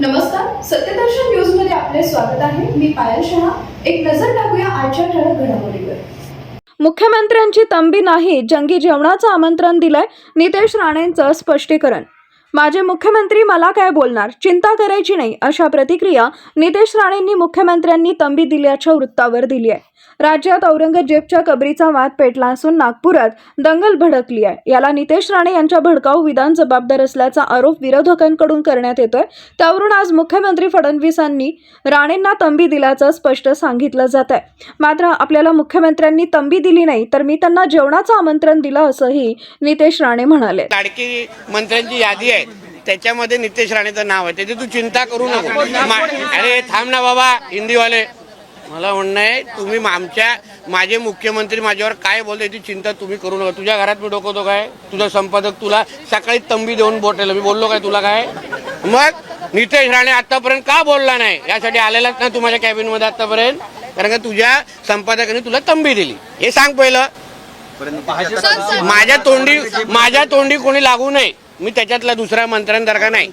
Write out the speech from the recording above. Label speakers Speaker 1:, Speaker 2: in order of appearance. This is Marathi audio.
Speaker 1: नमस्कार सत्यदर्शन न्यूजमध्ये आपले स्वागत आहे. मी पायल शहा. एक नजर टाकूया आजच्या ठळक घडामोडीवर. मुख्यमंत्र्यांची तंबी नाही जंगी जेवणाचं आमंत्रण दिलंय नितेश राणेंचं स्पष्टीकरण. माझे मुख्यमंत्री मला काय बोलणार? चिंता करायची नाही अशा प्रतिक्रिया नितेश राणेंनी मुख्यमंत्र्यांनी तंबी दिल्याच्या वृत्तावर दिली आहे. राज्यात औरंगजेबच्या कबरीचा वाद पेटला असून नागपुरात दंगल भडकली आहे. याला नितेश राणे यांच्या भडकाऊ विधान जबाबदार असल्याचा आरोप विरोधकांकडून करण्यात येतोय. त्यावरून आज मुख्यमंत्री फडणवीसांनी राणेंना तंबी दिल्याचं स्पष्ट सांगितलं जात आहे मात्र आपल्याला मुख्यमंत्र्यांनी तंबी दिली नाही तर मी त्यांना जेवणाचं आमंत्रण दिलं असंही नितेश राणे म्हणाले.
Speaker 2: लाडकी मंत्र्यांची यादी आहे. त्याच्यामध्ये नितेश राणेचं नाव आहे. त्याची तू चिंता करू नको. अरे थांब ना बाबा हिंदीवाले. मला म्हणणं आहे तुम्ही आमच्या माझे मुख्यमंत्री माझ्यावर काय बोलते याची चिंता तुम्ही करू नका. तुझ्या घरात मी डोकवतो काय? तुझा संपादक तुला सकाळी तंबी देऊन बोटेल. मी बोललो काय तुला काय? मग नितेश राणे आतापर्यंत का बोलला नाही? यासाठी आलेलाच नाही तू माझ्या कॅबिनमध्ये आतापर्यंत. कारण का तुझ्या संपादकाने तुला तंबी दिली. हे सांग पहिलं. माझ्या तोंडी माझ्या तोंडी कोणी लागू नये. मी त्याच्यातला दुसरा मंत्र्यांसारखा नाही?